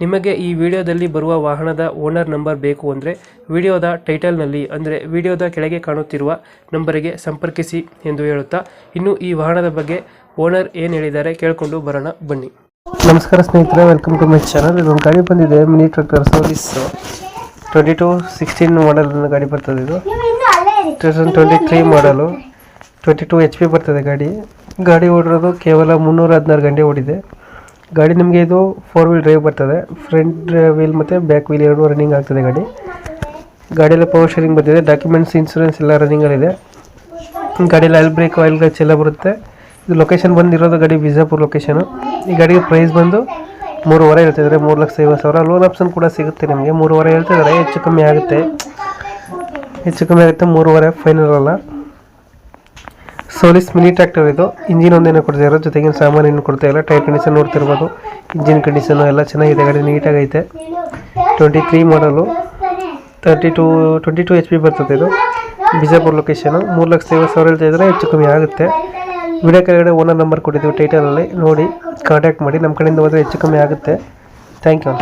ನಿಮಗೆ ಈ ವಿಡಿಯೋದಲ್ಲಿ ಬರುವ ವಾಹನದ ಓನರ್ ನಂಬರ್ ಬೇಕು ಅಂದರೆ ವಿಡಿಯೋದ ಟೈಟಲ್ನಲ್ಲಿ ಅಂದರೆ ವಿಡಿಯೋದ ಕೆಳಗೆ ಕಾಣುತ್ತಿರುವ ನಂಬರಿಗೆ ಸಂಪರ್ಕಿಸಿ ಎಂದು ಹೇಳುತ್ತಾ, ಇನ್ನು ಈ ವಾಹನದ ಬಗ್ಗೆ ಓನರ್ ಏನು ಹೇಳಿದ್ದಾರೆ ಕೇಳಿಕೊಂಡು ಬರೋಣ, ಬನ್ನಿ. ನಮಸ್ಕಾರ ಸ್ನೇಹಿತರೆ ವೆಲ್ಕಮ್ ಟು ಮೈ ಚಾನಲ್ ಇದೊಂದು ಗಾಡಿ ಬಂದಿದೆ mini tractor service twenty two sixteen model ಗಾಡಿ ಬರ್ತದೆ ಇದು. Two thousand twenty three model twenty two H P ಬರ್ತದೆ ಗಾಡಿ. ಗಾಡಿ ಓಡಿರೋದು ಕೇವಲ ಮುನ್ನೂರ ಹದಿನಾರು ಗಂಟೆ ಓಡಿದೆ. ಗಾಡಿ ನಿಮಗೆ ಇದು ಫೋರ್ ವೀಲ್ ಡ್ರೈವ್ ಬರ್ತದೆ. ಫ್ರಂಟ್ ವೀಲ್ ಮತ್ತು ಬ್ಯಾಕ್ ವೀಲ್ ಎರಡು ರನ್ನಿಂಗ್ ಆಗ್ತದೆ ಗಾಡಿ. ಗಾಡಿಯಲ್ಲಿ ಪವರ್ ಶೇರಿಂಗ್ ಬಂದಿದೆ. ಡಾಕ್ಯುಮೆಂಟ್ಸ್ ಇನ್ಸೂರೆನ್ಸ್ ಎಲ್ಲ ರನ್ನಿಂಗಲ್ಲಿದೆ ಗಾಡಿಯಲ್ಲಿ ಆಯಿಲ್ ಬ್ರೇಕ್ ಆಯಿಲ್ ಗಚ್ ಎಲ್ಲ ಬರುತ್ತೆ. ಇದು ಲೊಕೇಶನ್ ಬಂದಿರೋದು ಗಾಡಿ ಬಿಜಾಪುರ್ ಲೊಕೇಶನು ಈ ಗಾಡಿಗೆ ಪ್ರೈಸ್ ಬಂದು ಮೂರುವರೆ ಹೇಳ್ತಿದ್ದಾರೆ ಮೂರು ಲಕ್ಷ ಐವತ್ತು ಸಾವಿರ. ಲೋನ್ ಆಪ್ಷನ್ ಕೂಡ ಸಿಗುತ್ತೆ ನಿಮಗೆ. ಮೂರುವರೆ ಹೇಳ್ತಿದ್ದಾರೆ ಹೆಚ್ಚು ಕಮ್ಮಿ ಆಗುತ್ತೆ. ಹೆಚ್ಚು ಕಮ್ಮಿ ಆಗುತ್ತೆ ಮೂರುವರೆ ಫೈನಲ್ ಅಲ್ಲ. ಸೋಲಿಸ್ ಮಿನಿ ಟ್ರ್ಯಾಕ್ಟರ್ ಇದು. ಇಂಜಿನ್ ಒಂದೇನು ಕೊಡ್ತಾ ಇರೋ ಜೊತೆಗೆ ಸಾಮಾನು ಏನು ಕೊಡ್ತಾ ಇಲ್ಲ. ಟೈರ್ ಕಂಡೀಷನ್ ನೋಡ್ತಿರ್ಬೋದು. ಇಂಜಿನ್ ಕಂಡೀಷನು ಎಲ್ಲ ಚೆನ್ನಾಗಿದೆ, ಗಾಡಿ ನೀಟಾಗೈತೆ twenty three model thirty two twenty two H P ಬರ್ತದೆ ಇದು. ಬಿಜಾಪುರ ಲೊಕೇಶನು ಮೂರು ಲಕ್ಷದ ಐವತ್ತು ಸಾವಿರ ಹೇಳ್ತಾ ಇದ್ದರೆ ಹೆಚ್ಚು ಕಮ್ಮಿ ಆಗುತ್ತೆ. ವಿಡಿಯೋ ಕೆಳಗಡೆ ಓನರ್ ನಂಬರ್ ಕೊಟ್ಟಿದ್ದೀವಿ ಟೈಟಲಲ್ಲಿ ನೋಡಿ ಕಾಂಟ್ಯಾಕ್ಟ್ ಮಾಡಿ. ನಮ್ಮ ಕಡೆಯಿಂದ ಹೋದರೆ ಹೆಚ್ಚು ಕಮ್ಮಿ ಆಗುತ್ತೆ. Thank you